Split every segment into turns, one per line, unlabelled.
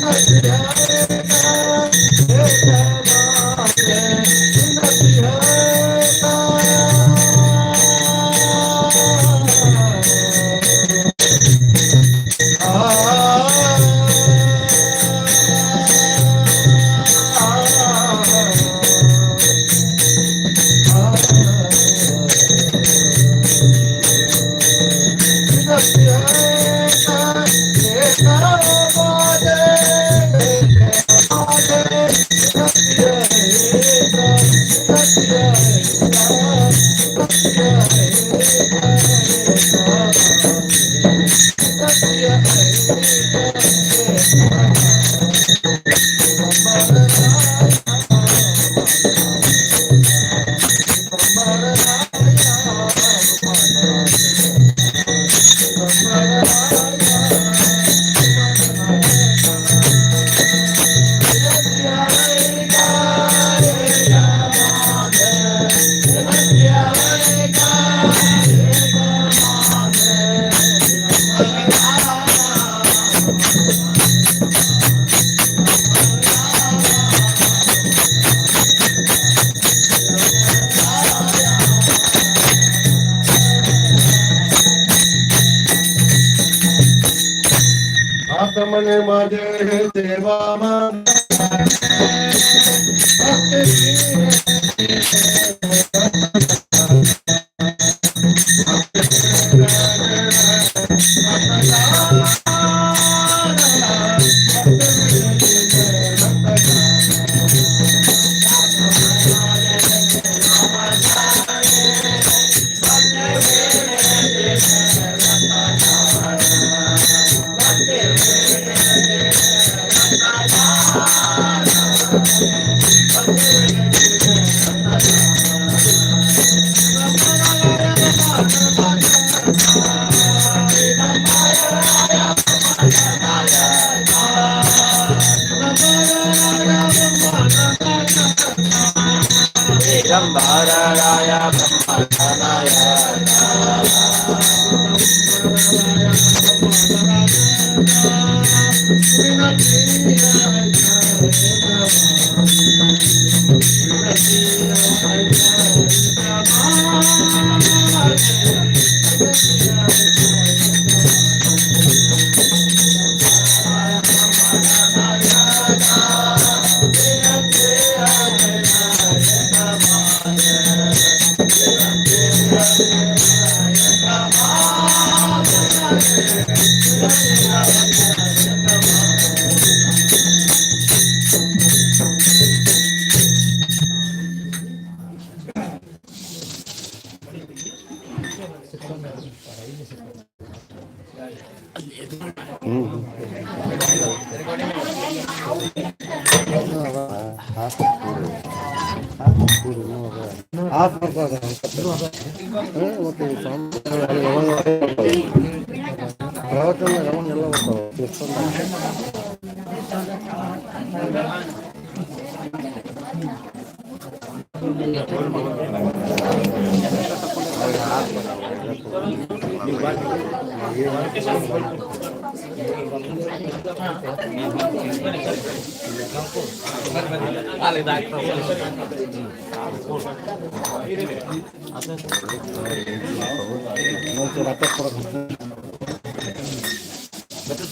はい、お
願。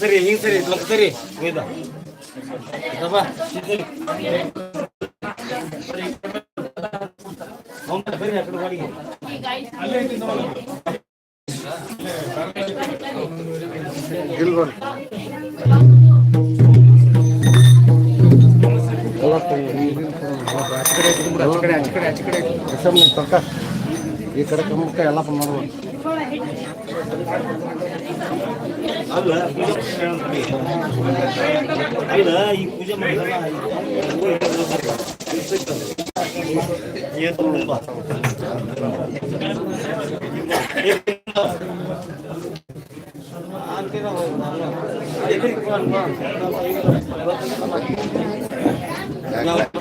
ಸರಿ ಹಿಂಗ್ ಸರಿ ಇದ್ಲಕ್ಕ ಸರಿ ವೇದ ಇದಪ್ಪ
ಈ ಕಡೆ ಕಮ್ಮಕ್ಕ ಎಲ್ಲ ಮಾಡ್ಬೋದು
ಈ ಪೂಜೆ ಮಾಡಿದಲ್ಲ ಏನು ನೋಡಪ್ಪ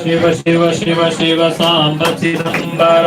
ಶಿವ ಶಿವ ಶಿವ ಶಿವ ಸಾಂಬ ಚಿದಂಬರ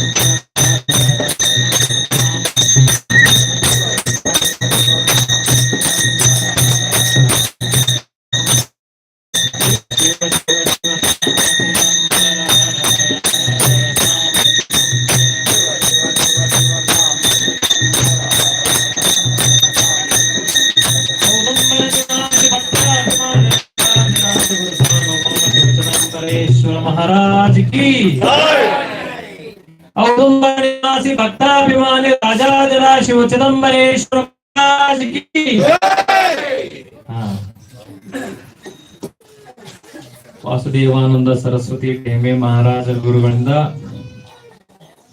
ಔದುಂಬರಿ ಭಕ್ತಾಭಿಮಾನಿ ರಾಜಾಜಲ ಚಿದಂಬರೇಶ್ವರ ವಾಸುದೇವಾನಂದ ಸರಸ್ವತಿ ಟೇಮೆ ಮಹಾರಾಜ ಗುರುಗಳಿಂದ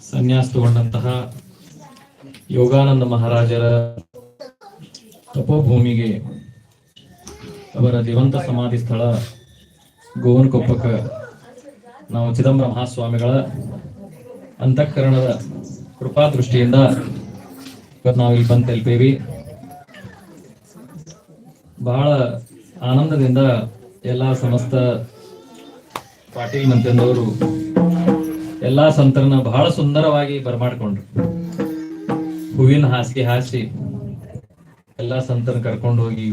ಸನ್ಯಾಸ ತಗೊಂಡಂತಹ ಯೋಗಾನಂದ ಮಹಾರಾಜರ ತಪೋಭೂಮಿಗೆ ಅವರ ದಿವಂತ ಸಮಾಧಿ ಸ್ಥಳ ಗೋವನ್ಕೊಪ್ಪಕ ನಾವು ಚಿದಂಬರ ಮಹಾಸ್ವಾಮಿಗಳ ಅಂತಃಕರಣದ ಕೃಪಾ ದೃಷ್ಟಿಯಿಂದ ಇವತ್ತು ನಾವು ಇಲ್ಲಿ ಬಂದು ತಲುಪೇವಿ. ಬಹಳ ಆನಂದದಿಂದ ಎಲ್ಲ ಸಮಸ್ತ ಪಾಟೀಲ್ ಮಂತ್ರಿಯವರು ಎಲ್ಲಾ ಸಂತರನ್ನ ಬಹಳ ಸುಂದರವಾಗಿ ಬರಮಾಡ್ಕೊಂಡ್ರು. ಹೂವಿನ ಹಾಸಿಗೆ ಹಾಸಿ ಎಲ್ಲಾ ಸಂತರನ್ನ ಕರ್ಕೊಂಡು ಹೋಗಿ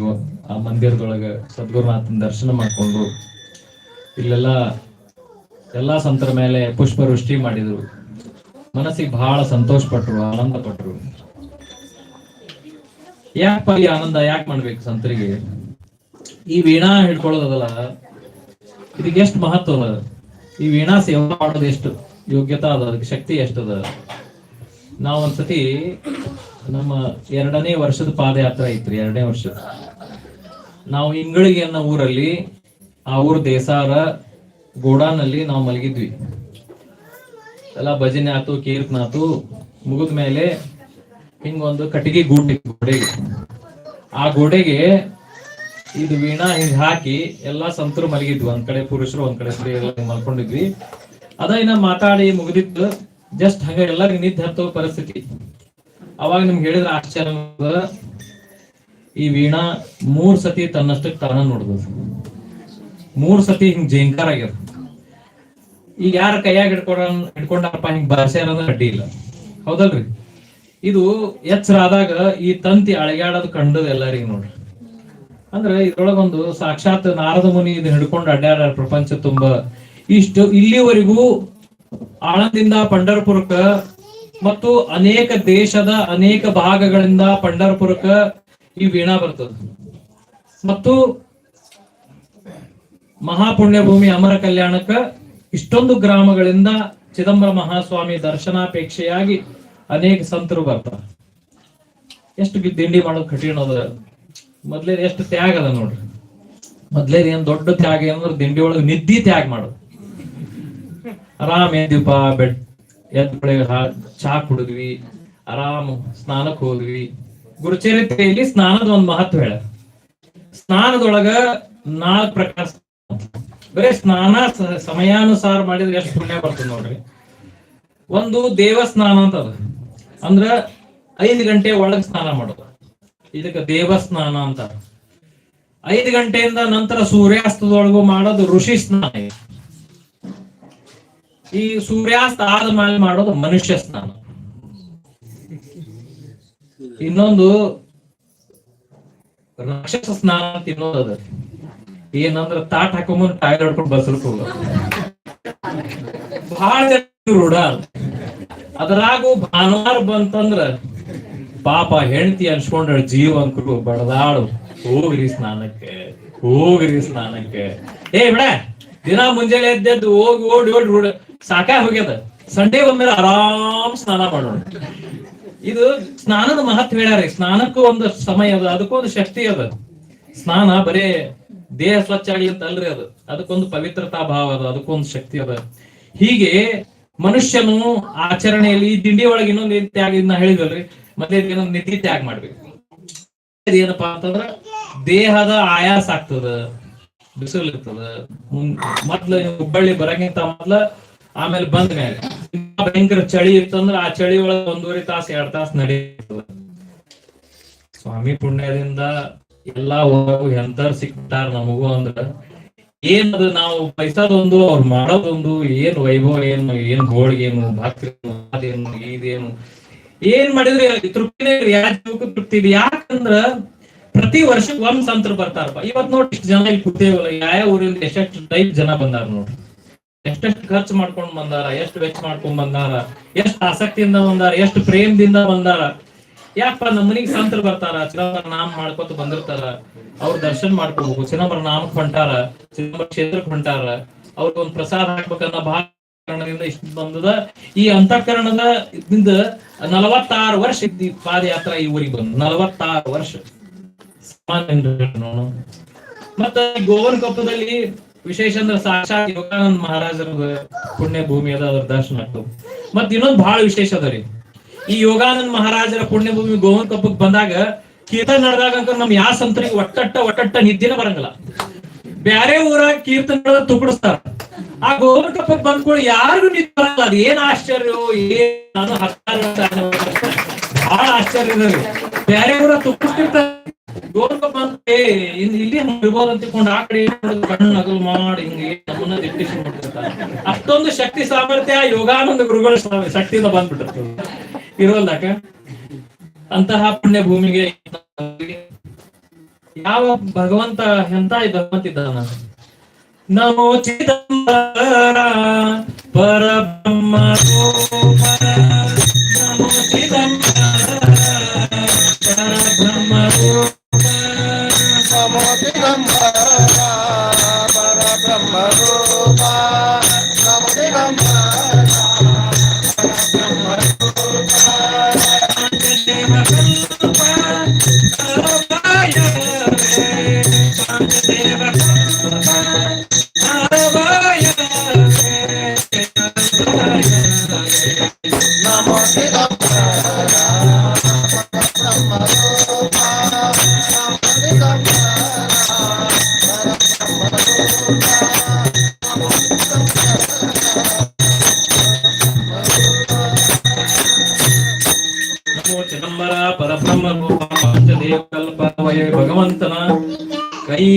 ಆ ಮಂದಿರದೊಳಗ ಸದ್ಗುರುನಾಥನ ದರ್ಶನ ಮಾಡ್ಕೊಂಡು ಇಲ್ಲೆಲ್ಲ ಎಲ್ಲಾ ಸಂತರ ಮೇಲೆ ಪುಷ್ಪವೃಷ್ಟಿ ಮಾಡಿದ್ರು. ಮನಸ್ಸಿಗೆ ಬಹಳ ಸಂತೋಷ ಪಟ್ರು ಆನಂದ ಪಟ್ರು ಯಾಕಪ್ಪ ಈ ಆನಂದ, ಯಾಕೆ ಮಾಡ್ಬೇಕು ಸಂತರಿಗೆ? ಈ ವೀಣಾ ಹಿಡ್ಕೊಳ್ಳೋದಲ್ಲ, ಇದಕ್ಕೆ ಎಷ್ಟು ಮಹತ್ವ? ಅದ ಈ ವೀಣಾ ಸೇವಾ ಮಾಡೋದು ಎಷ್ಟು? ಯೋಗ್ಯತಾ ಅದ, ಅದಕ್ಕೆ ಶಕ್ತಿ ಎಷ್ಟದ ನಾವ್ ಒಂದ್ಸತಿ ನಮ್ಮ ಎರಡನೇ ವರ್ಷದ ಪಾದಯಾತ್ರೆ ಐತ್ರಿ ಎರಡನೇ ವರ್ಷ. ನಾವು ಇಂಗಳಿಗೆ ಅನ್ನೋ ಊರಲ್ಲಿ, ಆ ಊರ್ ದೇಸಾರ ಗೋಡಾನಲ್ಲಿ ನಾವು ಮಲಗಿದ್ವಿ. ಎಲ್ಲ ಭಜನೆ ಆತು, ಕೀರ್ತನ ಆತು, ಮುಗಿದ ಮೇಲೆ ಹಿಂಗೊಂದು ಕಟ್ಟಿಗೆ ಗೂಟಿ ಗೋಡೆಗೆ. ಆ ಗೋಡೆಗೆ ಇದು ವೀಣಾ ಹಿಂಗ್ ಹಾಕಿ ಎಲ್ಲಾ ಸಂತರು ಮಲಗಿದ್ವಿ. ಒಂದ್ ಕಡೆ ಪುರುಷರು, ಒಂದ್ ಕಡೆ ಸ್ತ್ರೀ ಎಲ್ಲ ಮಲ್ಕೊಂಡಿದ್ವಿ. ಅದ ಇನ್ನ ಮಾತಾಡಿ ಮುಗಿದಿತ್ತು. ಜಸ್ಟ್ ಹಂಗ ಎಲ್ಲರಿಗೂ ನಿದ್ದೆ ಹತ್ತೋ ಪರಿಸ್ಥಿತಿ. ಅವಾಗ ನಿಮ್ಗೆ ಹೇಳಿದ್ರೆ ಆಶ್ಚರ್ಯ. ಈ ವೀಣಾ ಮೂರ್ ಸತಿ ತನ್ನಷ್ಟಕ್ಕೆ ತಾನ ನೋಡಿದ್ರು ಮೂರ್ ಸತಿ ಹಿಂಗ್ ಜೇಂಕಾರ ಆಗ್ಯದ. ಈಗ ಯಾರ ಕೈಯಾಗ ಹಿಡ್ಕೊಂಡ ಹಿಡ್ಕೊಂಡಪ್ಪ ಹಿಂಗ್ ಬಾರ್ಸ್ಯಾರ ಅನ್ನೋದು ಅಡ್ಡಿ ಇಲ್ಲ. ಹೌದಲ್ರಿ? ಇದು ಎಚ್ಚರ ಆದಾಗ ಈ ತಂತಿ ಅಳಗ್ಯಾಡೋದು ಕಂಡದ ಎಲ್ಲರಿಗೂ ನೋಡ್ರಿ. ಅಂದ್ರೆ ಇದ್ರೊಳಗೊಂದು ಸಾಕ್ಷಾತ್ ನಾರದ ಮುನಿ ಇದನ್ನ ಹಿಡ್ಕೊಂಡು ಅಡ್ಡಾಡ ಪ್ರಪಂಚ ತುಂಬ. ಇಷ್ಟು ಇಲ್ಲಿವರೆಗೂ ಆಳಂದಿಂದ ಪಂಡರ್ಪುರಕ ಮತ್ತು ಅನೇಕ ದೇಶದ ಅನೇಕ ಭಾಗಗಳಿಂದ ಪಂಡರ್ಪುರಕ ಈ ವೀಣಾ ಬರ್ತದ. ಮತ್ತು ಮಹಾಪುಣ್ಯ ಭೂಮಿ ಅಮರ ಕಲ್ಯಾಣಕ್ಕ ಇಷ್ಟೊಂದು ಗ್ರಾಮಗಳಿಂದ ಚಿದಂಬರ ಮಹಾಸ್ವಾಮಿ ದರ್ಶನಾಪೇಕ್ಷೆಯಾಗಿ ಅನೇಕ ಸಂತರು ಬರ್ತಾರೆ. ಎಷ್ಟು ದಿಂಡಿ ಮಾಡೋದು ಕಠಿಣ ಅದ ಮೊದ್ಲೇ ಎಷ್ಟು ತ್ಯಾಗ ಅದ ನೋಡ್ರಿ. ಮೊದ್ಲೇ ಏನ್ ದೊಡ್ಡ ತ್ಯಾಗ ಏನಂದ್ರೆ ದಿಂಡಿ ಒಳಗೆ ನಿದ್ದಿ ತ್ಯಾಗ ಮಾಡೋದು. ಆರಾಮ್ ಎದ್ದಿಪ್ಪ ಬೆಡ್ ಎದ್ ಬೆಳಗ್ಗೆ ಚಹಾ ಕುಡಿದ್ವಿ, ಆರಾಮ್ ಸ್ನಾನಕ್ ಹೋದ್ವಿ. ಗುರುಚರಿತ್ರೆಯಲ್ಲಿ ಸ್ನಾನದ ಒಂದ್ ಮಹತ್ವ ಹೇಳ ಸ್ನಾನದೊಳಗ ನಾಲ್ಕು ಪ್ರಕಾರ ಬರೇ ಸ್ನಾನ ಸಮಯಾನುಸಾರ ಮಾಡಿದ್ರೆ ಎಷ್ಟು ಪುಣ್ಯ ಬರ್ತದೆ ನೋಡ್ರಿ. ಒಂದು ದೇವ ಸ್ನಾನ ಅಂತ ಅದ. ಅಂದ್ರ ಐದು ಗಂಟೆ ಒಳಗ್ ಸ್ನಾನ ಮಾಡೋದು. ಇದಕ್ಕೆ ದೇವ ಸ್ನಾನ ಅಂತ ಐದು ಗಂಟೆಯಿಂದ ನಂತರ ಸೂರ್ಯಾಸ್ತದೊಳಗು ಮಾಡೋದು ಋಷಿ ಸ್ನಾನ ಈ ಸೂರ್ಯಾಸ್ತ ಆದ ಮೇಲೆ ಮಾಡೋದು ಮನುಷ್ಯ ಸ್ನಾನ. ಇನ್ನೊಂದು ರಾಕ್ಷಸ ಸ್ನಾನ ಅಂತ ಇನ್ನೊಂದು ಏನಂದ್ರ ತಾಟ್ ಹಾಕೊಂಬಂದ್ ಟೈರ್ ಹೊಡ್ಕೊಂಡು ಬಸ್ರಕ್ ಹೋಗೋದು. ಬಹಳ ಜನ ರೂಢ ಅದ. ಅದ್ರಾಗೂ ಭಾನುವಾರ ಬಂತಂದ್ರ, ಪಾಪ ಹೆಂಡತಿ ಅನ್ಸ್ಕೊಂಡ್ರ ಜೀವಂಕರು ಬಡದಾಳು. ಹೋಗ್ರಿ ಸ್ನಾನಕ್ಕೆ ಹೋಗ್ರಿ ಸ್ನಾನಕ್ಕೆ. ಏ ಬಿಡ, ದಿನ ಮುಂಜಾನೆ ಎದ್ದೆದ್ದು ಹೋಗಿ ಓಡಿ ಓಡಿ ರೂಢ ಸಾಕಾಗಿ ಹೋಗ್ಯದ. ಸಂಡೇ ಒಮ್ಮೆ ಆರಾಮ್ ಸ್ನಾನ ಮಾಡೋಣ. ಇದು ಸ್ನಾನದ ಮಹತ್ವ ಹೇಳ್ಯಾರ. ಸ್ನಾನಕ್ಕೂ ಒಂದು ಸಮಯ ಅದ, ಅದಕ್ಕೂ ಒಂದು ಶಕ್ತಿ ಅದ. ಸ್ನಾನ ಬರೇ ದೇಹ ಸ್ವಚ್ಛ ಅಲ್ರಿ ಅದು. ಅದಕ್ಕೊಂದು ಪವಿತ್ರತಾ ಭಾವ ಅದ, ಅದಕ್ಕೊಂದು ಶಕ್ತಿ ಅದ. ಹೀಗೆ ಮನುಷ್ಯನು ಆಚರಣೆಯಲ್ಲಿ ಈ ದಿಂಡಿ ಒಳಗೆ ಇನ್ನೊಂದು ಏನ್ ತ್ಯಾಗ ಇದನ್ನ ಹೇಳಿದಲ್ರಿ ಮತ್ತೆ ಇನ್ನೊಂದು ನಿಧಿ ತ್ಯಾಗ ಮಾಡ್ಬೇಕು. ಏನಪ್ಪಾ ಅಂತಂದ್ರ ದೇಹದ ಆಯಾಸ ಆಗ್ತದ, ಬಿಸಿಲು ಇರ್ತದ. ಮೊದ್ಲು ಹುಬ್ಬಳ್ಳಿ ಬರಂಗಿಂತ ಮೊದ್ಲ ಆಮೇಲೆ ಬಂದ ಮೇಲೆ ಭಯಂಕರ ಚಳಿ ಇತ್ತಂದ್ರ ಆ ಚಳಿ ಒಳಗ ಒಂದೂವರೆ ತಾಸು, ಎರಡ್ ತಾಸು ನಡೀತದ. ಸ್ವಾಮಿ ಪುಣ್ಯದಿಂದ ಎಲ್ಲಾ ಎಂತಾರ ಸಿಕ್ತಾರ ನಮಗೂ ಅಂದ್ರ ಏನದು ನಾವು ಬಯಸೋದೊಂದು ಅವ್ರು ಮಾಡೋದೊಂದು ಏನ್ ವೈಭವ ಏನು, ಏನ್ ಹೋಳಿಗೆ ಏನು ಭಕ್ತಿ ಅದೇನು, ಇದೇನು, ಏನ್ ಮಾಡಿದ್ರೆ ತೃಪ್ತಿನೇ ಯಾವ ಜೀವಕ್ಕೂ ತೃಪ್ತಿ ಇದೆ ಯಾಕಂದ್ರ ಪ್ರತಿ ವರ್ಷ ಒಂದ್ ಸಂತ್ರ ಬರ್ತಾರಪ್ಪ. ಇವತ್ ನೋಡಿ ಇಷ್ಟು ಜನ ಇಲ್ಲಿ ಕೂತೇವಲ್ಲ ಯಾವ ಊರಿಂದ ಎಷ್ಟೆಷ್ಟು ಟೈಪ್ ಜನ ಬಂದಾರ ನೋಡ್ರಿ ಎಷ್ಟೆಷ್ಟು ಖರ್ಚು ಮಾಡ್ಕೊಂಡ್ ಬಂದಾರ, ಎಷ್ಟು ವೆಚ್ಚ ಮಾಡ್ಕೊಂಡ್ ಬಂದಾರ, ಎಷ್ಟು ಆಸಕ್ತಿಯಿಂದ ಬಂದಾರ, ಎಷ್ಟು ಪ್ರೇಮದಿಂದ ಬಂದಾರ. ಯಾಕಪ್ಪ ನಮ್ಮ ಸಂತ್ರ ಬರ್ತಾರ? ಚಿದಂಬರ ನಾಮ ಮಾಡ್ಕೊತ ಬಂದಿರ್ತಾರ. ಅವ್ರ ದರ್ಶನ ಮಾಡ್ಕೋಬೇಕು. ಚಿದಂಬರ ನಾಮಕ್ ಹೊಂಟಾರ. ಚಿದಂಬರ ಕ್ಷೇತ್ರಕ್ಕೆ ಹೊಂಟಾರ. ಒಂದ್ ಪ್ರಸಾದ ಹಾಕ್ಬೇಕನ್ನ ಭಾಳ ಕಾರಣದಿಂದ ಇಷ್ಟು ಬಂದದ. ಈ ಅಂತಃಕರಣದ ಇದ್ದಿಂದ ನಲವತ್ತಾರು ವರ್ಷ ಇದ್ದ ಪಾದಯಾತ್ರಾ ಈ ಊರಿಗೆ ಬಂದು. ನಲವತ್ತಾರು ವರ್ಷ. ಮತ್ತ ಗೋವನ್ ಕೊಪ್ಪದಲ್ಲಿ ವಿಶೇಷ ಅಂದ್ರೆ ಸಾಕ್ಷಾತ್ ಯೋಗಾನಂದ ಮಹಾರಾಜರ ಪುಣ್ಯ ಭೂಮಿ ಅದ, ಅದ್ರ ದರ್ಶನ ಆಗ್ತದೆ. ಇನ್ನೊಂದ್ ಬಹಳ ವಿಶೇಷ ಅದ ರೀ. ಈ ಯೋಗಾನಂದ ಮಹಾರಾಜರ ಪುಣ್ಯ ಭೂಮಿ ಗೋವನ್ ಕೊಪ್ಪಕ್ ಬಂದಾಗ ಕೀರ್ತನ ನಡೆದಾಗ ನಮ್ ಯಾವ ಸಂತರಿಗೆ ಒಟ್ಟಟ್ಟ ಒಟ್ಟಟ್ಟ ನಿದ್ದೆನ ಬರಂಗಿಲ್ಲ. ಬ್ಯಾರೆ ಊರಾಗ ಕೀರ್ತನ ತುಕಡಿಸ್ತಾರ. ಆ ಗೋವನ್ ಕಪ್ಪಕ್ ಬಂದ್ಕೊಳ್ಳಿ ಯಾರಿಗೂ ನಿದ್ದೆ ಬರಲ್ಲ ಅದು ಏನ್ ಆಶ್ಚರ್ಯ ನಾನು ಬಹಳ ಆಶ್ಚರ್ಯ ಬ್ಯಾರೆ ಊರ ತುಕಡಿಸ್ತಿರ್ತಾರೆ. ಗೋವನ್ ಕಪ್ಪ ಅಂತ ಇಲ್ಲಿ ಇರ್ಬೋದು ಅಂತ ತಿಳ್ಕೊಂಡು ಆ ಕಡೆ ಕಣ್ಣು ನಗಲು ಮಾಡಿ ಹಿಂಗೆ ನಮ್ಮನ್ನ ಅಷ್ಟೊಂದು ಶಕ್ತಿ ಸಾಮರ್ಥ್ಯ ಯೋಗಾನಂದ ಗುರುಗಳ ಶಕ್ತಿಯಿಂದ ಬಂದ್ಬಿಟ್ಟಿರ್ತದೆ. ಇರೋಲ್ದಾಕ? ಅಂತಹ ಪುಣ್ಯ ಭೂಮಿಗೆ ಯಾವ ಭಗವಂತ ಎಂತ ಭಗವಂತ ಇದ್ದಾನ? ನಮೋ ಚಿದಂಬರ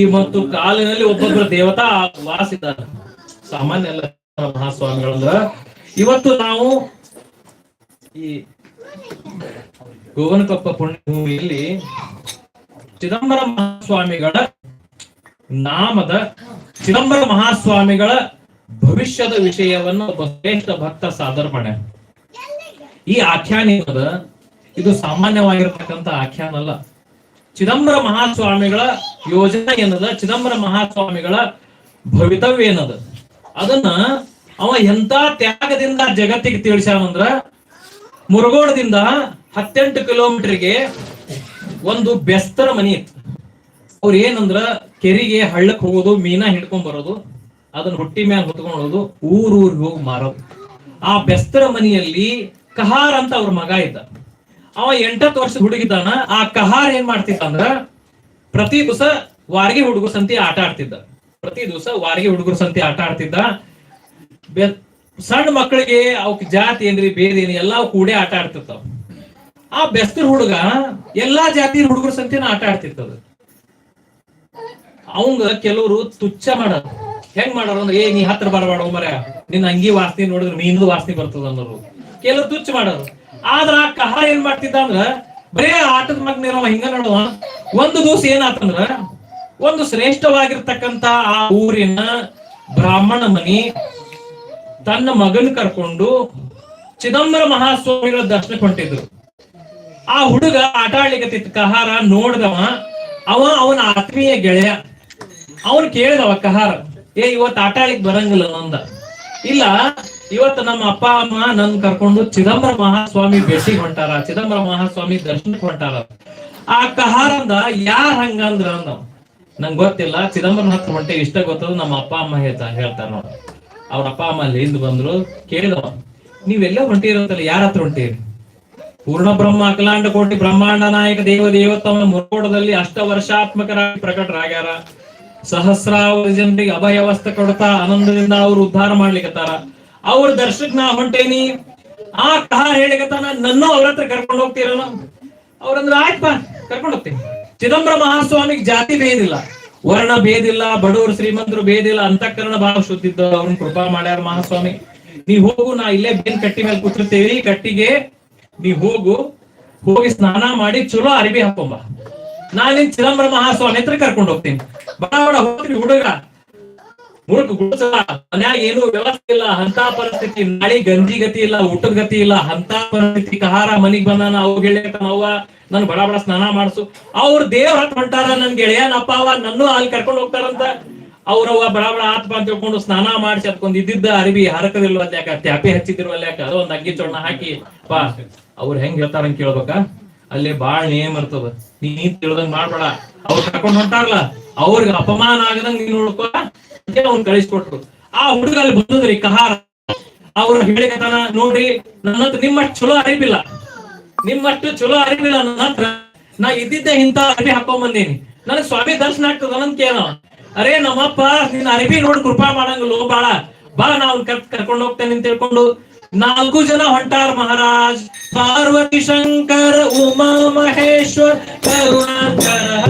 ಮತ್ತು ಕಾಲಿನಲ್ಲಿ ಒಬ್ಬೊಬ್ಬರ ದೇವತಾ ವಾಸಿದ್ದಾರೆ. ಸಾಮಾನ್ಯ ಅಲ್ಲ ಮಹಾಸ್ವಾಮಿಗಳಂದ್ರ. ಇವತ್ತು ನಾವು ಈ ಗೋವನಕೊಪ್ಪ ಪುಣ್ಯಭೂಮಿಯಲ್ಲಿ ಚಿದಂಬರ ಮಹಾಸ್ವಾಮಿಗಳ ನಾಮದ ಚಿದಂಬರ ಮಹಾಸ್ವಾಮಿಗಳ ಭವಿಷ್ಯದ ವಿಷಯವನ್ನು ಒಬ್ಬ ಶ್ರೇಷ್ಠ ಭಕ್ತ ಸಾದರ ಮಾಡ್ಯಾರ ಈ ಆಖ್ಯಾನ ಇದು ಸಾಮಾನ್ಯವಾಗಿರ್ತಕ್ಕಂತ ಆಖ್ಯಾನ ಅಲ್ಲ. ಚಿದಂಬರ ಮಹಾಸ್ವಾಮಿಗಳ ಯೋಜನೆ ಏನದ? ಚಿದಂಬರ ಮಹಾಸ್ವಾಮಿಗಳ ಭವಿತವ್ಯ ಏನದ? ಅದನ್ನ ಅವ ಎಂತ ತ್ಯಾಗದಿಂದ ಜಗತ್ತಿಗೆ ತಿಳಿಸ್ಯಾನಂದ್ರ ಮುರುಗೋಣದಿಂದ ಹತ್ತೆಂಟು ಕಿಲೋಮೀಟರ್ಗೆ ಒಂದು ಬೆಸ್ತರ ಮನಿ ಇತ್ತು. ಅವ್ರ ಏನಂದ್ರ ಕೆರಿಗೆ ಹಳ್ಳಕ್ಕೆ ಹೋಗೋದು, ಮೀನಾ ಹಿಡ್ಕೊಂಡ್ ಬರೋದು, ಅದನ್ನ ಹೊಟ್ಟಿ ಮ್ಯಾಲ ಹೊತ್ಕೊಂಡ್ ಹೋಗೋದು ಊರು ಊರಿಗೆ ಹೋಗಿ ಮಾರೋದು. ಆ ಬೆಸ್ತರ ಮನೆಯಲ್ಲಿ ಕಹಾರ್ ಅಂತ ಅವ್ರ ಮಗ ಇದ್ದ. ಅವ ಎಂಟತ್ತು ವರ್ಷದ ಹುಡುಗಿದ್ದಾನ ಆ ಕಹಾರ್ ಏನ್ ಮಾಡ್ತಿದ್ದ ಅಂದ್ರ ಪ್ರತಿ ದಿವಸ ವಾರಿಗೆ ಹುಡುಗರ ಸಂತಿ ಆಟ ಆಡ್ತಿದ್ದ. ಪ್ರತಿ ದಿವಸ ವಾರಿಗೆ ಹುಡುಗರ ಸಂತಿ ಆಟ ಆಡ್ತಿದ್ದ. ಸಣ್ಣ ಮಕ್ಕಳಿಗೆ ಅವಕ್ ಜಾತಿ ಏನ್ರಿ ಬೇರೆ ಏನ್ರಿ, ಎಲ್ಲಾ ಕೂಡೆ ಆಟ ಆಡ್ತಿರ್ತಾವ. ಆ ಬೆಸ್ತರ್ ಹುಡುಗ ಎಲ್ಲಾ ಜಾತಿ ಹುಡುಗರ ಸಂತಿನ ಆಟ ಆಡ್ತಿರ್ತದ ಅವಂಗ ಕೆಲವರು ತುಚ್ಛ ಮಾಡೋದು. ಹೆಂಗ್ ಮಾಡೋರು ಅಂದ್ರೆ, ಏ, ನೀ ಹತ್ರ ಬರಬೇಡ ಮರ ನಿನ್ನ ಅಂಗಿ ವಾಸನೆ ನೋಡಿದ್ರೆ ಮೀನದ ವಾಸನೆ ಬರ್ತದ ಅನ್ನೋರು. ಕೆಲವರು ತುಚ್ಛ ಮಾಡೋರು ಆದ್ರ ಆ ಕಹ ಏನ್ ಮಾಡ್ತಿದ್ದ ಅಂದ್ರ, ಬರೇ ಆಟದ ಮಗ್ನ ಹಿಂಗ ನೋಡುವ, ಒಂದು ದಿವಸ ಏನಾತಂದ್ರ, ಒಂದು ಶ್ರೇಷ್ಠವಾಗಿರ್ತಕ್ಕಂತ ಆ ಊರಿನ ಬ್ರಾಹ್ಮಣ ಮನಿ ತನ್ನ ಮಗನ್ ಕರ್ಕೊಂಡು ಚಿದಂಬರ ಮಹಾಸ್ವಾಮಿಗಳ ದರ್ಶನ ಕೊಟ್ಟಿದ್ರು ಆ ಹುಡುಗ ಆಟ ಆಡ್ಲಿಕ್ಕೆ ಕಹಾರ ನೋಡ್ದವ, ಅವ ಅವನ ಆತ್ಮೀಯ ಗೆಳೆಯ. ಅವನ್ ಕೇಳಿದವ ಕಹಾರ, ಏ, ಇವತ್ ಆಟ ಆಡ್ಲಿಕ್ಕೆ ಬರಂಗಿಲ್ಲ ಅಂದ. ಇಲ್ಲ ಇವತ್ತು ನಮ್ಮ ಅಪ್ಪ, ಅಮ್ಮ ನನ್ ಕರ್ಕೊಂಡು ಚಿದಂಬರ ಮಹಾಸ್ವಾಮಿ ಭೇಟಿ ಹೊಂಟಾರ. ಚಿದಂಬರ ಮಹಾಸ್ವಾಮಿ ದರ್ಶನಕ್ಕೆ ಹೊಂಟಾರ. ಆ ಕಹಾರ ಅಂದ ಯಾರ ಹಂಗಂದ್ರ ಅಂದ. ನಂಗ್ ಗೊತ್ತಿಲ್ಲ. ಚಿದಂಬರಂ ಹತ್ರ ಹೊಂಟೆ ಇಷ್ಟ ಗೊತ್ತದ, ನಮ್ಮ ಅಪ್ಪ, ಅಮ್ಮ ಹೇಳ್ತಾ ಹೇಳ್ತಾರ ನೋಡ. ಅವ್ರ ಅಪ್ಪ, ಅಮ್ಮ ಅಲ್ಲಿಂದ ಬಂದ್ರು, ಕೇಳಿದವ, ನೀವೆಲ್ಲ ಹೊಂಟಿರತ್ತಲ್ಲ ಯಾರ ಹತ್ರ ಹೊಂಟೀರಿ ಪೂರ್ಣ ಬ್ರಹ್ಮ, ಅಖಲಾಂಡ ಕೋಟಿ ಬ್ರಹ್ಮಾಂಡ ನಾಯಕ ದೇವ ದೇವತಮ ಮುರುಗೋಡದಲ್ಲಿ ಅಷ್ಟ ವರ್ಷಾತ್ಮಕರಾಗಿ ಪ್ರಕಟರಾಗ್ಯಾರ. ಸಹಸ್ರಾವಧಿ ಜನರಿಗೆ ಅಭಯವಸ್ಥ ಕೊಡ್ತಾ, ಆನಂದದಿಂದ ಅವ್ರು ಉದ್ಧಾರ ಮಾಡ್ಲಿಕತ್ತಾರ. ಅವ್ರ ದರ್ಶನಕ್ಕೆ ನಾ ಹೊಂಟೇನಿ. ಆ ಕಹ ಹೇಳಿಕತಾನ ನನ್ನ ಅವ್ರ ಹತ್ರ ಕರ್ಕೊಂಡು ಹೋಗ್ತೀರಲ್ಲ? ಅವ್ರಂದ್ರ, ಆಯ್ತಪ್ಪ, ಕರ್ಕೊಂಡು ಹೋಗ್ತೀನಿ. ಚಿದಂಬರ ಮಹಾಸ್ವಾಮಿಗೆ ಜಾತಿ ಭೇದಿಲ್ಲ. ವರ್ಣ ಭೇದಿಲ್ಲ, ಬಡವರು, ಶ್ರೀಮಂತರು ಭೇದಿಲ್ಲ, ಅಂತಃಕರಣ ಭಾವ ಶುದ್ಧಿದ್ದ ಅವ್ರನ್ನ ಕೃಪಾ ಮಾಡ್ಯಾರ ಮಹಾಸ್ವಾಮಿ. ನೀ ಹೋಗು, ನಾ ಇಲ್ಲೇ ಬೇನ್ ಕಟ್ಟಿ ಮೇಲೆ ಕೂತಿರ್ತೇವಿ ಕಟ್ಟಿಗೆ ನೀ ಹೋಗು. ಹೋಗಿ ಸ್ನಾನ ಮಾಡಿ ಚಲೋ ಅರಿವಿ ಹಾಕೊಂಬ. ನಾನಿನ್ ಚಿದಂಬರ ಮಹಾಸ್ವಾಮಿ ಹತ್ರ ಕರ್ಕೊಂಡು ಹೋಗ್ತೀನಿ. ಬಡ ಬಡ ಹೋಗ್ರಿ ಹುಡುಗ. ಮುರುಕ್ ಗುಡಿಸಲ್ಲ ಮನ್ಯಾಗ ಏನು ವ್ಯವಸ್ಥೆ ಇಲ್ಲ ಅಂತ ಪರಿಸ್ಥಿತಿ. ನಾಳೆ ಗಂಜಿ ಗತಿ ಇಲ್ಲ, ಊಟದ ಗತಿ ಇಲ್ಲ ಅಂತ ಪರಿಸ್ಥಿತಿ. ಕಹಾರ ಮನಿಗ್ ಬಂದಾನ ಅವ್ ಗೆಳೆಯ ಅವ್ವ, ನನ್ ಬಡ ಬಡ ಸ್ನಾನ ಮಾಡ್ಸು. ಅವ್ರ ದೇವ್ರ ಹತ್ ಹೊಂಟಾರ ನನ್ ಗೆಳೆಯನಪ್ಪ ಅವ ನನ್ನೂ ಅಲ್ಲಿ ಕರ್ಕೊಂಡು ಹೋಗ್ತಾರಂತ. ಅವ್ರವ್ವ ಬಡ ಬಡ ಆತ್ಮ ಅಂತ ತಿಳ್ಕೊಂಡು ಸ್ನಾನ ಮಾಡಿಸಿ ಅದಕ್ಕೊಂದ್ ಇದ್ದಿದ್ದ ಅರಿವಿ ಹರಕದಿಲ್ವ ಯಾಕ ಟ್ಯಾಪಿ ಹಚ್ಚಿದಿರ್ವಲ್ಲ ಯಾಕ ಅದು ಒಂದ್ ಅಗ್ಗಿ ಚೋಣ ಹಾಕಿ, ಬಾ. ಅವ್ರ ಹೆಂಗ್ ಹೇಳ್ತಾರ ಅಂತ ಕೇಳ್ಬೇಕಾ? ಅಲ್ಲಿ ಬಾಳ್ ನೇಮ್ ಇರ್ತದ. ನೀನ್ ತಿಳ್ದಂಗ್ ಮಾಡ್ಬೇಡ. ಅವ್ರು ಕರ್ಕೊಂಡು ಹೊಂಟಾರಲ್ಲ ಅವ್ರಿಗೆ ಅಪಮಾನ ಆಗದಂಗ ನೀನ್ ನೋಡ್ಕೋ ಅವ್ನ್ ಕಳಿಸ್ಕೊಟ್ರು. ಆ ಹುಡುಗ ಅಲ್ಲಿ ಬಂದದ್ರಿ ಕಹಾರ. ಅವ್ರು ಹೇಳಿಕತನ ನೋಡ್ರಿ, ನನ್ನ ಹತ್ರ ನಿಮ್ಮಷ್ಟು ಚಲೋ ಅರಿವಿಲ್ಲ. ನಿಮ್ಮಷ್ಟು ಚಲೋ ಅರಿವಿಲ್ಲ ನನ್ನ ಹತ್ರ. ನಾ ಇದ್ದಿದ್ದೆ ಇಂತ ಅರಿವಿ ಹಾಕೊಂಡ್ ಬಂದೀನಿ. ನನಗ್ ಸ್ವಾಮಿ ದರ್ಶನ ಆಗ್ತದ ನನ್ ಕೇಳೋ. ಅರೇ ನಮ್ಮಪ್ಪ, ನಿನ್ನ ಅರಿವಿ ನೋಡಿ ಕೃಪಾ ಮಾಡಂಗಿಲ್ಲ ಬಾಳ. ಬಾ ಕರ್ ಕರ್ಕೊಂಡು ಹೋಗ್ತೇನೆ ಅಂತ ತಿಳ್ಕೊಂಡು ನಾಲ್ಕು ಜನ ಹೊಂಟಾರ ಮಹಾರಾಜ್. ಪಾರ್ವತಿ ಶಂಕರ, ಉಮಾ ಮಹೇಶ್ವರ್, ಕರುಣಾಕರ.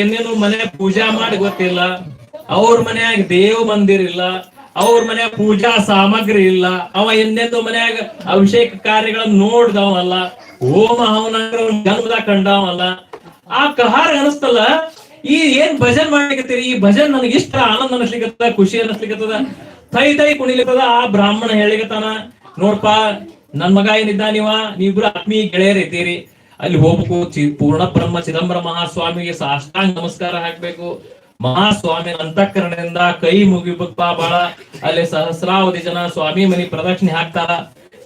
ಏನೇನು ಮನೆ ಪೂಜಾ ಮಾಡಿ ಗೊತ್ತಿಲ್ಲ, ಅವ್ರ ಮನ್ಯಾಗ ದೇವ್ ಮಂದಿರ್ ಇಲ್ಲ, ಅವ್ರ ಮನ್ಯಾಗ ಪೂಜಾ ಸಾಮಗ್ರಿ ಇಲ್ಲ, ಅವ ಎಂದೆಂದು ಮನ್ಯಾಗ ಅಭಿಷೇಕ ಕಾರ್ಯಗಳನ್ನ ನೋಡ್ದವಲ್ಲ ಹೋಮ ಅವನ ಜನ್ಮದ ಕಂಡವಲ್ಲ ಆ ಕಹಾರ ಅನಸ್ತಲ್ಲ, ಈ ಏನ್ ಭಜನ್ ಮಾಡ್ಲಿಕತ್ತೀರಿ? ಈ ಭಜನ್ ನನಗೆ ಇಷ್ಟ, ಆನಂದ ಅನಸ್ಲಿಕತ್ತದ, ಖುಷಿ ಅನಸ್ಲಿಕತ್ತದ ತೈ ತೈ ಕುಣಿಲಿಕ್ಕದ ಆ ಬ್ರಾಹ್ಮಣ ಹೇಳಿಕತ್ತಾನ, ನೋಡ್ಪಾ, ನನ್ ಮಗ ಏನಿದ್ದ ನೀವ, ನೀವಿಬ್ರು ಆತ್ಮೀಯ ಗೆಳೆಯರ್ ಇದ್ದೀರಿ. ಅಲ್ಲಿ ಹೋಗ್ಬೇಕು ಪೂರ್ಣ ಬ್ರಹ್ಮ ಚಿದಂಬರ ಮಹಾಸ್ವಾಮಿಗೆ ಸಾಷ್ಟಾಂಗ ನಮಸ್ಕಾರ ಹಾಕ್ಬೇಕು. ಮಹಾಸ್ವಾಮಿ ಅಂತಃಕರಣದಿಂದ ಕೈ ಮುಗಿಬೇಕಪ್ಪ ಬಾಳ. ಅಲ್ಲಿ ಸಹಸ್ರಾವಧಿ ಜನ ಸ್ವಾಮಿ ಮನಿ ಪ್ರದಕ್ಷಿಣೆ ಹಾಕ್ತಾರ.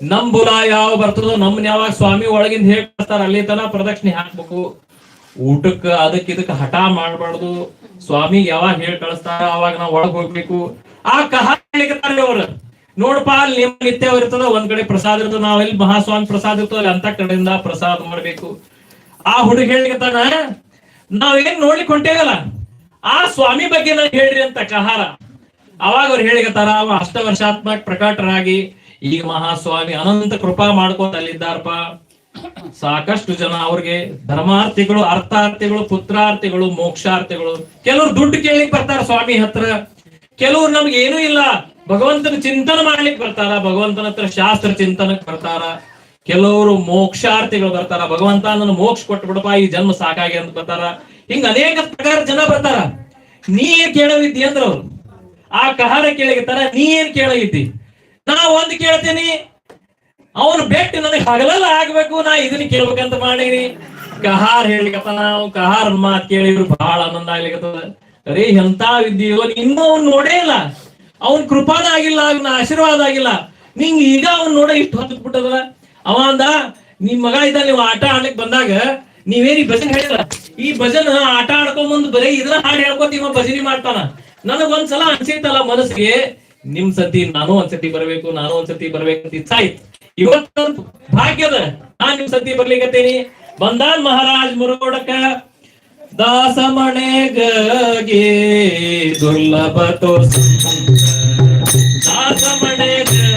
ನಮ್ ಬುಲ ಯಾವ ಬರ್ತದೋ ನಮ್ನ ಯಾವಾಗ ಸ್ವಾಮಿ ಒಳಗಿಂದ ಹೇಳ್ತಾರ ಅಲ್ಲಿ ತನ ಪ್ರದಕ್ಷಿಣೆ ಹಾಕ್ಬೇಕು. ಊಟಕ್ಕ ಅದಕ್ಕೆ ಇದಕ್ಕೆ ಹಠ ಮಾಡ್ಬಾರ್ದು. ಸ್ವಾಮಿ ಯಾವಾಗ ಹೇಳ್ ಕಳಿಸ್ತಾರ ಅವಾಗ ನಾವ್ ಒಳಗ್ ಹೋಗ್ಬೇಕು. ಆ ಕಹ ಅವ್ರ. ನೋಡಪ್ಪ, ಅಲ್ಲಿ ನಿಮ್ ನಿತ್ಯ ಇರ್ತದ, ಒಂದ್ ಕಡೆ ಪ್ರಸಾದ ಇರ್ತದ, ನಾವ್ ಎಲ್ಲಿ ಮಹಾಸ್ವಾಮಿ ಪ್ರಸಾದ ಇರ್ತದ ಅಂತ ಕಡೆಯಿಂದ ಪ್ರಸಾದ ಮಾಡ್ಬೇಕು. ಆ ಹುಡುಗ ಹೇಳಿಕತ್ತಾನ ನಾವ್ ಏನ್ ನೋಡ್ಲಿಕ್ಕೆ ಹೊಂಟೇವಲ್ಲ ಆ ಸ್ವಾಮಿ ಬಗ್ಗೆ ನಾನು ಹೇಳ್ರಿ ಅಂತ ಕಹಾರ. ಅವಾಗ ಅವ್ರು ಹೇಳಿಕತ್ತಾರ ಅವ ಅಷ್ಟ ವರ್ಷಾತ್ಮಕ ಪ್ರಕಟರಾಗಿ, ಈಗ ಮಹಾಸ್ವಾಮಿ ಅನಂತ ಕೃಪಾ ಮಾಡ್ಕೊತ ಅಲ್ಲಿದ್ದಾರಪ್ಪ. ಸಾಕಷ್ಟು ಜನ ಅವ್ರಿಗೆ ಧರ್ಮಾರ್ಥಿಗಳು, ಅರ್ಥಾರ್ಥಿಗಳು, ಪುತ್ರಾರ್ಥಿಗಳು, ಮೋಕ್ಷಾರ್ಥಿಗಳು. ಕೆಲವ್ರು ದುಡ್ಡು ಕೇಳಿಕ್ ಬರ್ತಾರ ಸ್ವಾಮಿ ಹತ್ರ. ಕೆಲವ್ರು ನಮ್ಗೆ ಏನೂ ಇಲ್ಲ. ಭಗವಂತನ ಚಿಂತನೆ ಮಾಡ್ಲಿಕ್ಕೆ ಬರ್ತಾರ, ಭಗವಂತನ ಹತ್ರ ಶಾಸ್ತ್ರ ಚಿಂತನಕ್ಕೆ ಬರ್ತಾರ, ಕೆಲವರು ಮೋಕ್ಷಾರ್ಥಿಗಳು ಬರ್ತಾರ, ಭಗವಂತ ನನ್ನ ಮೋಕ್ಷ ಕೊಟ್ಬಿಡಪ್ಪ, ಈ ಜನ್ಮ ಸಾಕಾಗಿ ಅಂತ ಬರ್ತಾರ. ಹಿಂಗ ಅನೇಕ ಪ್ರಕಾರ ಜನ ಬರ್ತಾರ. ನೀ ಏನ್ ಕೇಳೋದಿದ್ದಿ ಅಂದ್ರ ಅವ್ರು. ಆ ಕಹಾರ ಕೇಳಿಗಿತ್ತಾರ ನೀ ಏನ್ ಕೇಳೋಗಿದ್ದಿ ನಾ ಒಂದ್ ಕೇಳ್ತೀನಿ. ಅವನು ಬೆಟ್ಟು ನನಗೆ ಹಗಲಲ್ಲ ಆಗ್ಬೇಕು, ನಾ ಇದನ್ನ ಕೇಳ್ಬೇಕಂತ ಮಾಡೀನಿ. ಕಹಾರ್ ಹೇಳಿಕತ್ತ ನಾವು ಕಹಾರ್ ಮಾತ್ ಕೇಳಿದ್ರು ಬಹಳ ಆನಂದ ಆಗ್ಲಿಕತ್ತದ. ಅರೇ ಎಂತ ವಿದ್ಯೆಯೋ ಇನ್ನೂ ಅವ್ನು ನೋಡೇ ಇಲ್ಲ. ಅವನ್ ಕೃಪಾನ ಆಗಿಲ್ಲ, ಅವನ ಆಶೀರ್ವಾದ ಆಗಿಲ್ಲ. ನಿಂಗ್ ಈಗ ಅವ್ನ್ ನೋಡ ಇಷ್ಟು ಹೊತ್ತು ಬಿಟ್ಟದಲ್ಲ? ಅವ ಅಂದ, ನಿಮ್ ಮಗ ಇದ್ದ ನೀವು ಆಟ ಆಡ್ಲಿಕ್ ಬಂದಾಗ ನೀವೇನ್ ಭಜನ್ ಹೇಳಿಲ್ಲ? ಈ ಭಜನ್ ಆಟ ಆಡ್ಕೊಂಡ್ ಬರೀ ಇದನ್ನ ಹಾಡು ಹೇಳ್ಕೊತ ಇವ ಭಜನಿ ಮಾಡ್ತಾನ. ನನಗ್ ಒಂದ್ಸಲ ಅನ್ಸಿತ್ತಲ್ಲ ಮನಸ್ಸಿಗೆ, ನಿಮ್ ಸತಿ ನಾನು ಒಂದ್ಸತಿ ಬರ್ಬೇಕು, ನಾನು ಒಂದ್ಸತಿ ಬರ್ಬೇಕು ಅಂತ ಇಚ್ಛಾ ಆಯ್ತು. ಇವತ್ತೊಂದು ಭಾಗ್ಯದ ನಾನ್ ನಿಮ್ ಸತಿ ಬರ್ಲಿಕ್ಕೇನಿ ಬಂದಾನ್ ಮಹಾರಾಜ್ ಮುರುಗೋಡಕ ದಾಸಮಣೆಗೆ ದುರ್ಲಭ ತೋರ್ಸ. ದಾಸಮಣೆಗೆ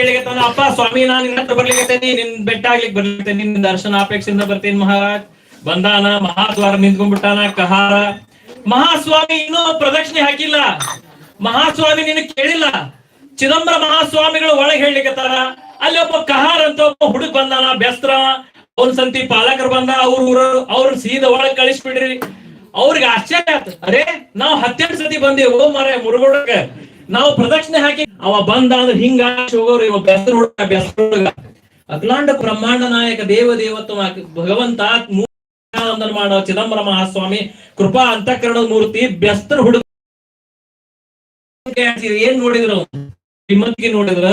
ಕಹಾರ ಕೇಳಿಗತ್ತಾನ ಅಪ್ಪ, ಸ್ವಾಮಿ, ನಾನು ನಿನ್ನ ಹತ್ರ ಬರ್ಲಿಕತ್ತೇನಿ ನಿನ್ ಬೆಟ್ಟ ಆಗ್ಲಿಕ್ಕೆ ಬರ್ಲಿಕತ್ತೇನಿ ನಿನ್ ದರ್ಶನ ಅಪೇಕ್ಷೆಯಿಂದ ಬರ್ತೀನಿ ಮಹಾರಾಜ್. ಬಂದಾನ ಮಹಾಸ್ವಾರ ನಿಂತ್ಕೊಂಡ್ಬಿಟ್ಟಾನ, ಕಹಾರ. ಮಹಾಸ್ವಾಮಿ, ಇನ್ನೂ ಪ್ರದಕ್ಷಿಣೆ ಹಾಕಿಲ್ಲ. ಮಹಾಸ್ವಾಮಿ ನಿನ್ ಕೇಳಿಲ್ಲ. ಚಿದಂಬರ ಮಹಾಸ್ವಾಮಿಗಳು ಒಳಗೆ ಹೇಳ್ಲಿಕತ್ತಾರ ಅಲ್ಲಿ ಒಬ್ಬ ಕಹಾರ್ ಅಂತ ಒಬ್ಬ ಹುಡುಗ ಬಂದಾನ ಬೆಸ್ತ್ರ ಅವ್ನ ಸಂತಿ ಪಾಲಕರು ಬಂದ, ಅವ್ರ ಊರ, ಅವ್ರ ಸೀದ ಒಳಗ್ ಕಳಿಸ್ಬಿಡ್ರಿ. ಅವ್ರಿಗೆ ಆಶ್ಚರ್ಯ ಆಯ್ತು. ಅರೇ, ನಾವ್ ಹತ್ತೆರಡು ಸತಿ ಬಂದೇವು. ಮರ ಮುರುಗೋಡಕ ನಾವು ಪ್ರದಕ್ಷಿಣೆ ಹಾಕಿ, ಅವ ಬಂದ ಅಂದ್ರೆ ಹಿಂಗ ಹೋಗೋರು ಇವ ಬೆಸರು ಹುಡುಗ ಬೆಸ್ರ ಹುಡುಗ ಬ್ರಹ್ಮಾಂಡ ನಾಯಕ ದೇವ ದೇವತ್ವ, ಭಗವಂತ ಮಾಡೋ ಚಿದಂಬರ ಮಹಾಸ್ವಾಮಿ, ಕೃಪಾ ಅಂತಃಕರಣದ ಮೂರ್ತಿ ಬೆಸ್ತರ ಹುಡುಗ. ಏನ್ ನೋಡಿದ್ರು? ಕಿಮ್ಮತ್ತಿಗೆ ನೋಡಿದ್ರ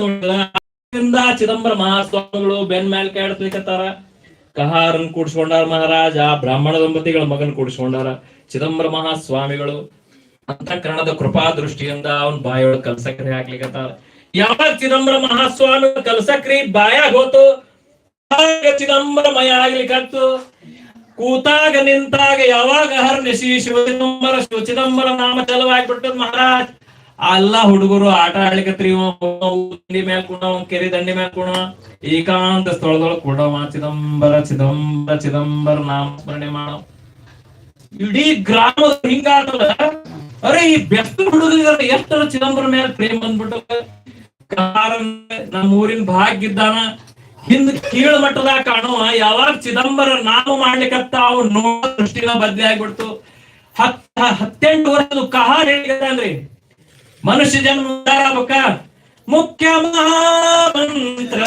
ನೋಡಿದ್ರಿಂದ ಚಿದಂಬರ ಮಹಾಸ್ವಾಮಿಗಳು ಬೆನ್ ಮ್ಯಾಲ್ ಕೇಳ್ತಾರ ಕಹಾರನ್ ಕೂಡ್ಸ್ಕೊಂಡಾರ ಮಹಾರಾಜ ಬ್ರಾಹ್ಮಣ ದಂಪತಿಗಳ ಮಗನ್ ಕೂಡ್ಸ್ಕೊಂಡಾರ. ಚಿದಂಬರ ಮಹಾಸ್ವಾಮಿಗಳು ಅಂತಃಕರಣದ ಕೃಪಾ ದೃಷ್ಟಿಯಿಂದ ಅವನ್ ಬಾಯೊಳಗ್ ಕಲ್ಸಕ್ರಿ ಹಾಕ್ಲಿಕತ್ತಾರ ಯಾವಾಗ ಚಿದಂಬರ ಮಹಾಸ್ವಾಮಿ ಕಲ್ಸಕ್ರಿ ಬಾಯಾಗ ಹೋತು ಚಿದಂಬರ ಚಿದಂಬರಮಯ ಆಗ್ಲಿಕತ್ತು. ಕೂತಾಗ ನಿಂತಾಗ ಯಾವಾಗ ಹರ ಶಿವ ಶಿವಚಿದಂಬರ ಶಿವ ಚಿದಂಬರ ನಾಮ ಚಲವಾಗ್ಬಿಟ್ಟದ್ ಮಹಾರಾಜ್. ಅಲ್ಲ ಹುಡುಗರು ಆಟ ಆಡ್ಲಿಕತ್ರಿ ದಂಡಿ ಮೇಲೆ ಕುಣ ಕೆರೆ ದಂಡಿ ಮೇಲೆ ಕುಣ. ಏಕಾಂತ ಸ್ಥಳದೊಳಗೆ ಕುಡವ, ಚಿದಂಬರ ಚಿದಂಬರ ಚಿದಂಬರ ನಾಮ ಸ್ಮರಣೆ ಮಾಡವ ಇಡೀ ಗ್ರಾಮದ ಹಿಂಗಾತದ ಅರೆ, ಈ ಬೆಸ್ಟ್ ಹುಡುಗರ ಎಷ್ಟರ ಚಿದಂಬರ ಮೇಲೆ ಪ್ರೇಮ ಬಂದ್ಬಿಟ್ಟು ನಮ್ಮ ಊರಿನ ಭಾಗ್ಯ ಇದ್ದಾನ ಹಿಂದ್ ಕೀಳ ಮಟ್ಟದಾಗ ಕಾಣುವ ಯಾವಾಗ ಚಿದಂಬರ ನಾವು ಮಾಡ್ಲಿಕ್ಕತ್ತ ಅವ್ನು ನೋ ದೃಷ್ಟಿನ ಬದ್ಲಿ ಆಗ್ಬಿಡ್ತು. ಹತ್ತ ಹತ್ತೆಂಟು ವರ್ಷದ ಕಹಾರ್ ಹೇಳಿದ್ರಿ ಮನುಷ್ಯ ಜನ್ಮ ಆಗ್ಬೇಕ? ಮುಖ್ಯ ಮಹಾಮಂತ್ರ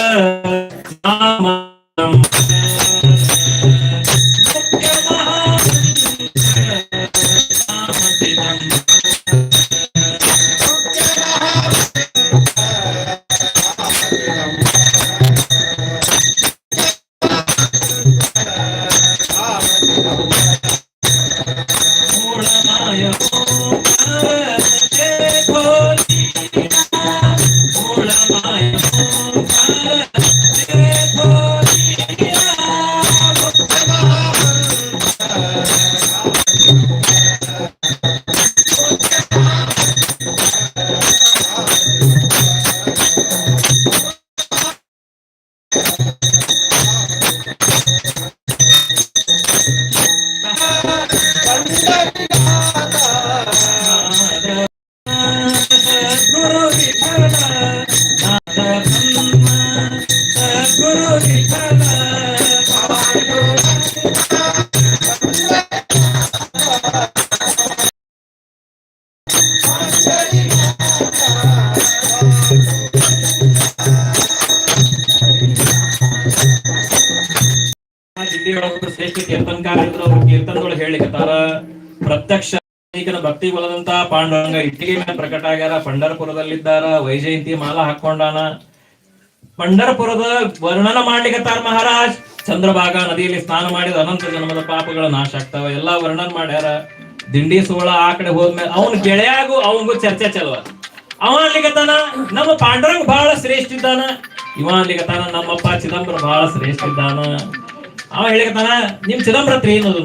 Hallelujah. ಈಗಿನ ಭಕ್ತಿ ಬಲದಂತ ಪಾಂಡುರಂಗ ಇಟ್ಟಿಗೆ ಮೇಲೆ ಪ್ರಕಟ ಆಗ್ಯಾರ ಪಂಡರಪುರದಲ್ಲಿದ್ದಾರ. ವೈಜಯಂತಿ ಮಾಲ ಹಾಕೊಂಡಾನ ಪಂಡರಪುರದ ವರ್ಣನ ಮಾಡ್ಲಿಕ್ಕತ್ತಾರ ಮಹಾರಾಜ್. ಚಂದ್ರಭಾಗ ನದಿಯಲ್ಲಿ ಸ್ನಾನ ಮಾಡಿದ ಅನಂತ ಜನ್ಮದ ಪಾಪಗಳ ನಾಶ ಆಗ್ತಾವ. ಎಲ್ಲಾ ವರ್ಣನ ಮಾಡ್ಯಾರ. ದಿಂಡಿ ಸೋಳ ಆ ಕಡೆ ಹೋದ್ಮೇಲೆ ಅವನ್ ಗೆಳೆಯಾಗು ಅವನಿಗೂ ಚರ್ಚೆ ಚಲುವ. ಅವ ಅನ್ಲಿಕತ್ತಾನ, ನಮ್ಮ ಪಾಂಡುರಂಗ್ ಬಹಳ ಶ್ರೇಷ್ಠ ಇದ್ದಾನ. ಇವ ಅನ್ಲಿಕತ್ತಾನ, ನಮ್ಮಪ್ಪ ಚಿದಂಬರ ಬಹಳ ಶ್ರೇಷ್ಠ ಇದ್ದಾನ. ಅವ ಹೇಳಿಕತ್ತಾನ, ನಿಮ್ ಚಿದಂಬರ ಹತ್ರ ಏನದು